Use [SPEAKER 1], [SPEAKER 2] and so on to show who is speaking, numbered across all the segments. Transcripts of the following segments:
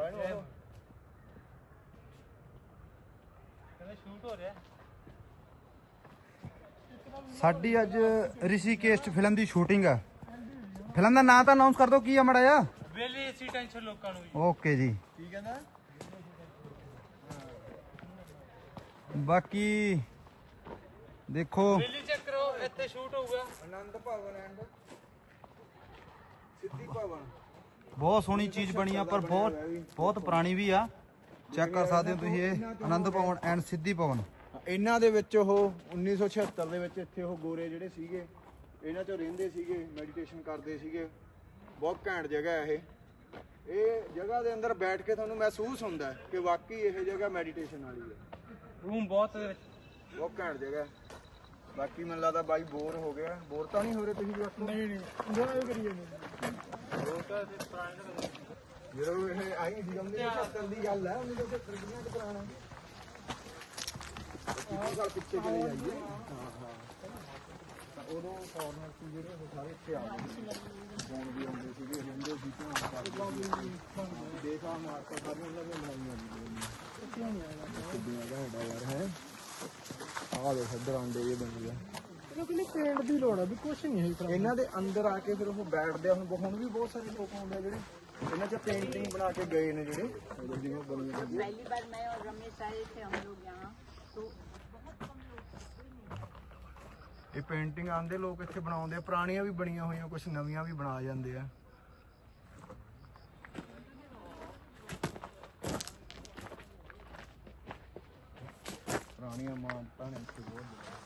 [SPEAKER 1] ਕਹਿੰਦੇ ਸ਼ੂਟ ਹੋ ਰਿਹਾ
[SPEAKER 2] ਸਾਡੀ ਅੱਜ ਰਿਸ਼ੀਕੇਸ਼ 'ਚ ਫਿਲਮ ਦੀ ਸ਼ੂਟਿੰਗ ਆ ਫਿਲਮ ਦਾ ਨਾਂ ਤਾਂ ਅਨਾਉਂਸ ਕਰ ਦਿਓ ਕੀ ਆ ਮੜਾ ਜਾ
[SPEAKER 1] ਵੇਲੇ ਇਸੀ ਟੈਨਸ਼ਨ ਲੋਕਾਂ ਨੂੰ ਜੀ
[SPEAKER 2] ਓਕੇ ਜੀ
[SPEAKER 3] ਕੀ ਕਹਿੰਦਾ
[SPEAKER 2] ਬਾਕੀ ਦੇਖੋ
[SPEAKER 1] ਵੇਲੇ ਚੈੱਕ ਕਰੋ ਇੱਥੇ ਸ਼ੂਟ ਹੋਊਗਾ
[SPEAKER 3] ਆਨੰਦ ਭਵਨ ਐਂਡ ਸਿੱਧੀ ਭਵਨ
[SPEAKER 2] ਬਹੁਤ ਸੋਹਣੀ ਚੀਜ਼ ਬਣੀ ਆ ਪਰ ਬਹੁਤ ਬਹੁਤ ਪੁਰਾਣੀ ਵੀ ਆ। ਚੈੱਕ ਕਰ ਸਕਦੇ ਹੋ ਤੁਸੀਂ ਇਹ ਆਨੰਦ ਭਵਨ ਐਂਡ ਸਿੱਧੀ ਭਵਨ।
[SPEAKER 3] ਇਹਨਾਂ ਦੇ ਵਿੱਚ ਉਹ 1976 ਦੇ ਵਿੱਚ ਇੱਥੇ ਉਹ ਗੋਰੇ ਜਿਹੜੇ ਸੀਗੇ ਇਹਨਾਂ 'ਚੋਂ ਰਹਿੰਦੇ ਸੀਗੇ ਮੈਡੀਟੇਸ਼ਨ ਕਰਦੇ ਸੀਗੇ। ਬਹੁਤ ਘੈਂਟ ਜਗ੍ਹਾ ਹੈ ਇਹ। ਇਹ ਜਗ੍ਹਾ ਦੇ ਅੰਦਰ ਬੈਠ ਕੇ ਤੁਹਾਨੂੰ ਮਹਿਸੂਸ ਹੁੰਦਾ ਹੈ ਕਿ ਵਾਕਈ ਇਹ ਜਗ੍ਹਾ ਮੈਡੀਟੇਸ਼ਨ ਵਾਲੀ ਹੈ।
[SPEAKER 1] ਰੂਮ ਬਹੁਤ
[SPEAKER 3] ਬਹੁਤ ਘੈਂਟ ਜਗ੍ਹਾ ਬਾਕੀ ਮੈਨੂੰ ਲੱਗਦਾ ਬਾਈ ਬੋਰ ਹੋ ਗਿਆ। ਬੋਰ ਤਾਂ ਨਹੀਂ ਹੋ ਰਹੇ ਤੁਸੀਂ ਨਹੀਂ ਨਹੀਂ। ਇੰਜੋਏ
[SPEAKER 1] ਅਸੀਂ ਪੁਰਾਣੇ
[SPEAKER 3] ਜਦੋਂ ਇਹ ਆਈ ਸੀ ਗਮਲੇ ਦੀ ਦੀ ਗੱਲ ਹੈ ਉਹਨੂੰ ਤਾਂ ਕਿੰਨਾ ਪੁਰਾਣਾ? ਆਹ ਗੱਲ ਪਿੱਛੇ ਚਲੇ ਜਾਈਏ। ਹਾਂ ਹਾਂ। ਉਦੋਂ ਫੋਰਨਰ ਸੀ ਜਿਹੜੇ, ਉਹ ਸਾਰੇ ਇੱਥੇ ਆ ਗਏ। ਫੋਨ ਵੀ ਆਉਂਦੇ ਸੀਗੇ, ਰਹਿੰਦੇ ਸੀ, ਧਿਆਨ ਕਰਦੇ ਦੇਖਾ ਮਾਰਕਾ ਸਾਰੀਆਂ ਉਹਨਾਂ ਦੀਆਂ ਬਣਾਈਆਂ ਨੇ ਕਿੱਥੇ ਨਹੀਂ ਆਇਆ ਯਾਰ ਹੈ। ਆਹ ਦੇ ਸੱਦਰ ਆਂਡੇ ਇਹ ਬਣ ਗਿਆ
[SPEAKER 4] ਲੋੜ ਆ
[SPEAKER 3] ਪੁਰਾਣੀਆਂ ਵੀ ਬਣੀਆਂ ਹੋਈਆਂ ਕੁਝ ਨਵੀਆਂ ਵੀ ਬਣਾ ਜਾਂਦੇ ਆ। ਪੁਰਾਣੀਆਂ ਮਾਨਤਾ ਨੇ ਇੱਥੇ ਬਹੁਤ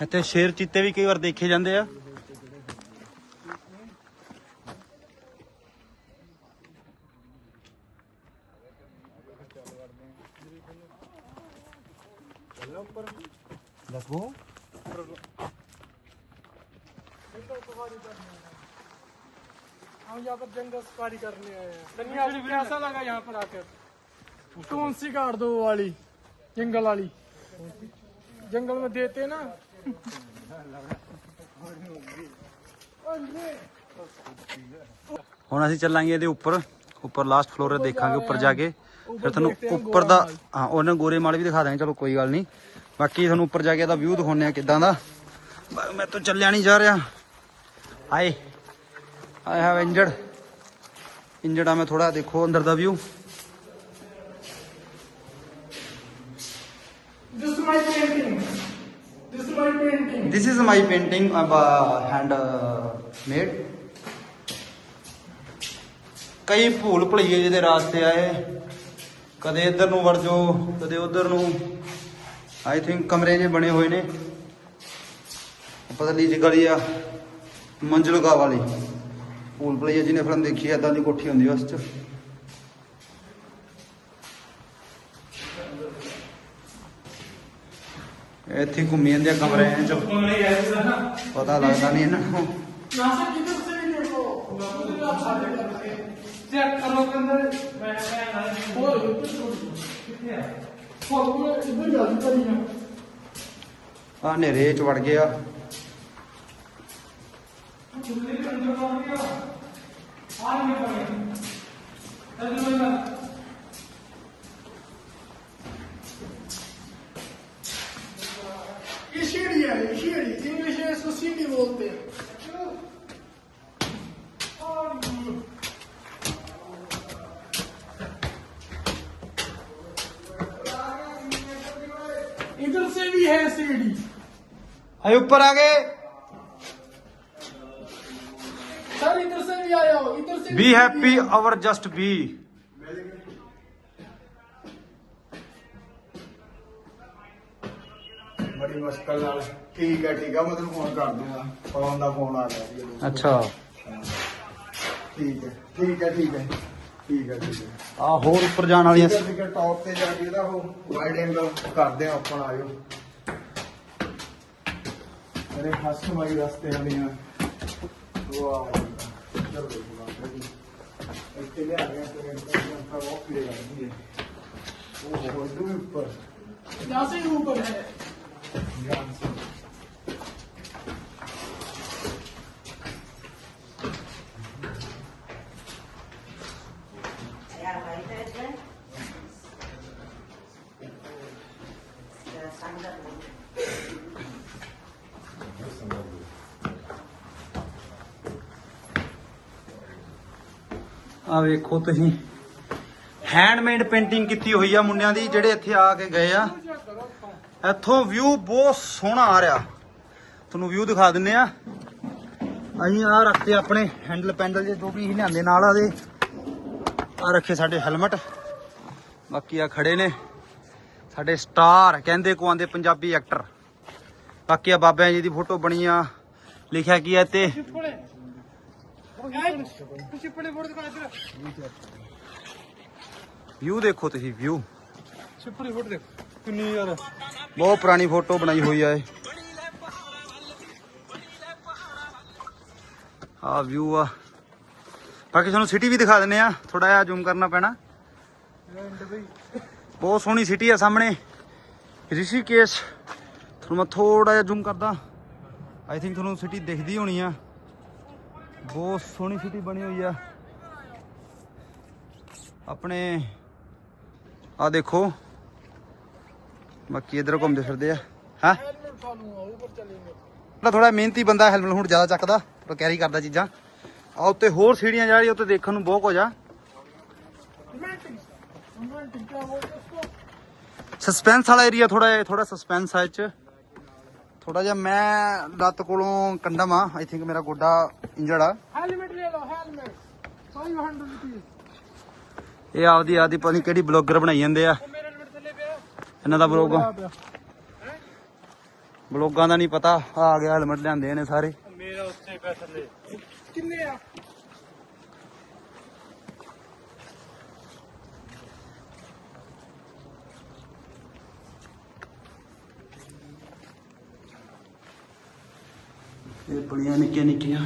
[SPEAKER 2] ਇੱਥੇ ਸ਼ੇਰ ਚੀਤੇ ਵੀ ਕਈ ਵਾਰ ਦੇਖੇ ਜਾਂਦੇ ਆ
[SPEAKER 3] ਚੱਲਣਾ ਉੱਪਰ
[SPEAKER 2] ਲੈਟਸ ਗੋ
[SPEAKER 4] हम यहाँ पर जंगल सफारी करने आए हैं धनिया आपको कैसा लगा यहाँ पर आकर कौन सी काट दो वो वाली जंगल वाली जंगल में देते ना
[SPEAKER 2] ਹੁਣ ਅਸੀਂ ਚੱਲਾਂਗੇ ਇਹਦੇ ਉੱਪਰ ਉੱਪਰ ਲਾਸਟ ਫਲੋਰ ਤੇ ਦੇਖਾਂਗੇ ਉੱਪਰ ਜਾ ਕੇ ਫਿਰ ਤੁਹਾਨੂੰ ਉੱਪਰ ਦਾ ਹਾਂ ਉਹਨਾਂ ਗੋਰੇ ਮਾਲ ਵੀ ਦਿਖਾ ਦਾਂਗੇ ਚਲੋ ਕੋਈ ਗੱਲ ਨਹੀਂ ਬਾਕੀ ਤੁਹਾਨੂੰ ਉੱਪਰ ਜਾ ਕੇ ਇਹਦਾ ਵਿਊ ਦਿਖਾਉਂਦੇ ਆ ਕਿਦਾਂ ਦਾ ਬ- ਮੈਂ ਤਾਂ ਚੱਲਿਆ ਨਹੀਂ ਜਾ ਰਿਹਾ ਆਏ ਆਈ ਹੈਵ ਇੰਜਰਡ ਇੰਜਰਡ ਆ ਮੈਂ ਥੋੜਾ ਦੇਖੋ ਅੰਦਰ ਦਾ view
[SPEAKER 4] painting. This is my painting
[SPEAKER 2] of uh, hand uh, made. ਕਈ ਭੂਲ ਭੁਲਈਏ ਜਿਹਦੇ ਰਾਸਤੇ ਆਏ ਕਦੇ ਇੱਧਰ ਨੂੰ ਵੜ ਜਾਓ ਕਦੇ ਉੱਧਰ ਨੂੰ ਆਈ ਥਿੰਕ ਕਮਰੇ ਜੇ ਬਣੇ ਹੋਏ ਨੇ ਪਤਲੀ ਜਿਹੀ ਗਲੀ ਆ ਮੰਜ਼ਲਗਾ ਵਾਲੀ ਭੂਲ ਭੁਲਈਏ ਜਿਹਨੇ ਫਿਲਮ ਦੇਖੀ ਐ ਏਦਾਂ ਦੀ ਕੋਠੀ ਹੁੰਦੀ ਉਸ ਚ ਇੱਥੇ ਘੁੰਮੀ ਜਾਂਦੇ ਕਮਰੇ ਚ ਪਤਾ ਲੱਗਦਾ ਨਹੀਂ ਇਹਨਾਂ ਨੂੰ।
[SPEAKER 4] ਨਾ ਸਰ ਕਿਤੇ ਤੁਸੀਂ ਨਹੀਂ ਦੇਖੋ। ਲੋਕੀ ਦਾ ਸਾਡੇ ਕਰਕੇ ਚੈੱਕ ਕਰੋ ਕੰਦਰ ਮੈਂ ਮੈਂ ਹੋਰ ਕਿੱਥੇ
[SPEAKER 2] ਆ? ਹੋਰ ਕੋਈ ਇੱਧਰ ਜਾ ਨਹੀਂ ਆ ਆ ਨੇਰੇ ਚ ਵੜ ਗਿਆ।
[SPEAKER 4] ਚੁੱਲੇ ਦੇ ਅੰਦਰ ਵੜ ਗਿਆ ਆ? ਨਹੀਂ ਪਈ ਤਦੋਂ ਮੈਂ सीढ़ी इंग्लिश में इसको सीढ़ी बोलते हैं इधर से भी है सीढ़ी।
[SPEAKER 2] अरे ऊपर आ गए।
[SPEAKER 4] सर इधर से भी आया हो इधर से
[SPEAKER 2] भी हैप्पी और जस्ट बी
[SPEAKER 3] ਬੜੀ ਮੁਸ਼ਕਲ ਨਾਲ ਠੀਕ ਹੈ ਠੀਕ ਹੈ। ਮੈਂ ਤੈਨੂੰ ਫੋਨ ਕਰ ਦੂੰਗਾ ਫੋਨ ਦਾ ਫੋਨ ਆ ਗਿਆ
[SPEAKER 2] ਅੱਛਾ।
[SPEAKER 3] ਠੀਕ ਹੈ ਠੀਕ ਹੈ ਠੀਕ ਹੈ। ਠੀਕ ਹੈ
[SPEAKER 2] ਆ ਹੋਰ ਉੱਪਰ ਜਾਣ ਵਾਲੀਆਂ
[SPEAKER 3] ਠੀਕ ਹੈ ਟੌਪ ਤੇ ਜਾ ਕੇ ਇਹਦਾ ਉਹ ਵਾਈਡ ਐਂਗਲ ਕਰਦੇ ਆ ਓਪਨ ਆਇਓ। ਮੇਰੇ ਖਾਸ ਮਾਈ ਰਸਤੇ ਵਾਲੀਆਂ। ਵਾਹ ਚਲੋ ਗਿਆ ਤੇ ਇੰਟਰਨੈਟ ਦਾ ਵਾਕ ਲੈ ਲੱਗੀ ਉਹ ਹੋਰ ਦੂਰ ਉੱਪਰ।
[SPEAKER 4] ਜਾਂ ਸੇ
[SPEAKER 3] ਉੱਪਰ ਹੈ।
[SPEAKER 2] ਆ ਵੇਖੋ ਤੁਸੀਂ। ਹੈਂਡਮੇਡ ਪੇਂਟਿੰਗ ਕੀਤੀ ਹੋਈ ਆ ਮੁੰਡਿਆਂ ਦੀ, ਜਿਹੜੇ ਇੱਥੇ ਆ ਕੇ ਗਏ ਆ। ਇੱਥੋਂ ਵਿਊ ਬਹੁਤ ਸੋਹਣਾ ਆ ਰਿਹਾ। ਤੁਹਾਨੂੰ ਵਿਊ ਦਿਖਾ ਦਿੰਨੇ ਆ। ਅਸੀਂ ਆ ਰੱਖਤੇ ਆਪਣੇ ਹੈਂਡਲ ਪੈਂਡਲ ਜੇ ਜੋ ਵੀ ਅਸੀਂ ਲਿਆਂਦੇ ਨਾਲ ਆਦੇ। ਆ ਰੱਖੇ ਸਾਡੇ ਹੈਲਮਟ ਬਾਕੀ ਆ ਖੜੇ ਨੇ। ਸਾਡੇ ਸਟਾਰ ਕਹਿੰਦੇ ਕੋ ਆਂਦੇ ਪੰਜਾਬੀ ਐਕਟਰ ਬਾਕੀ ਆ ਬਾਬਿਆਂ ਜੀ ਦੀ ਫੋਟੋ ਬਣੀ ਆ। ਲਿਖਿਆ ਕੀ ਹੈ ਤੇ
[SPEAKER 4] ਛਿੱਪੜੇ ਫੋੜ ਦਿਖਾ ਇੱਧਰ।
[SPEAKER 2] ਵਿਊ ਦੇਖੋ ਤੁਸੀਂ ਵਿਊ
[SPEAKER 4] ਛਿੱਪੜੇ ਫੋੜ ਦੇ ਕਿੰਨੀ ਯਾਰ।
[SPEAKER 2] ਬਹੁਤ ਪੁਰਾਣੀ ਫੋਟੋ ਬਣਾਈ ਹੋਈ ਆ ਇਹ। ਆ ਵਿਊ ਆ। ਬਾਕੀ ਤੁਹਾਨੂੰ ਸਿਟੀ ਵੀ ਦਿਖਾ ਦਿੰਨੇ ਆ ਥੋੜਾ ਜਿਹਾ ਜ਼ੂਮ ਕਰਨਾ ਪੈਣਾ। ਬਹੁਤ ਸੋਹਣੀ ਸਿਟੀ ਆ ਸਾਹਮਣੇ। ਰਿਸ਼ੀਕੇਸ਼ ਤੁਹਾਨੂੰ ਮੈਂ ਥੋੜਾ ਜਿਹਾ ਜ਼ੂਮ ਕਰਦਾ। ਆਈ ਥਿੰਕ ਤੁਹਾਨੂੰ ਸਿਟੀ ਦਿਖਦੀ ਹੋਣੀ ਆ। ਬਹੁਤ ਸੋਹਣੀ ਸਿਟੀ ਬਣੀ ਹੋਈ ਆ। ਆਪਣੇ ਆ ਦੇਖੋ। ਬਾਕੀ ਇਧਰ ਘੁੰਮਦੇ ਫਿਰਦੇ ਆ। ਹਾਂ? ਥੋੜਾ ਥੋੜਾ ਮਿਹਨਤੀ ਬੰਦਾ ਹੈਲਮਟ ਹੁਣ ਜ਼ਿਆਦਾ ਚੱਕਦਾ ਪਰ ਕੈਰੀ ਕਰਦਾ ਚੀਜ਼ਾਂ। ਆ ਉੱਤੇ ਹੋਰ ਸੀੜੀਆਂ ਜਾ ਰਹੀ ਉੱਤੇ ਦੇਖਣ ਨੂੰ ਬਹੁਤ ਕੁਝ ਆ। ਸਸਪੈਂਸ ਵਾਲਾ ਏਰੀਆ ਥੋੜਾ ਜਿਹਾ ਥੋੜਾ ਸਸਪੈਂਸ ਆ ਇਹ ਥੋੜਾ ਜਿਹਾ ਮੈਂ ਲੱਤ ਕੋਲੋਂ ਕੰਡਮ ਆ। ਆਈ ਥਿੰਕ ਮੇਰਾ ਗੋਡਾ ਇੰਜਰਡ
[SPEAKER 4] ਹੈਲਮਟ ਲੈ ਲਓ ਹੈਲਮਟ 500 ਰੁਪਏ
[SPEAKER 2] ਇਹ ਆਪਦੀ ਆਦੀ ਪਤਾ ਕਿਹੜੀ ਬਲੌਗਰ ਬਣਾਈ ਜਾਂਦੇ ਆ। ਇਹਨਾਂ ਦਾ ਬਲੌਗ। ਬਲੌਗਾਂ ਦਾ ਨਹੀਂ ਪਤਾ ਆ ਗਿਆ ਹੈਲਮਟ ਲਿਆਂਦੇ ਨੇ ਸਾਰੇ।
[SPEAKER 1] ਮੇਰਾ ਉੱਤੇ ਪਿਆ ਥੱਲੇ।
[SPEAKER 4] ਕਿੰਨੇ ਆ?
[SPEAKER 2] ਇਹ ਬੜੀਆਂ ਨਿੱਕੀਆਂ ਨਿੱਕੀਆਂ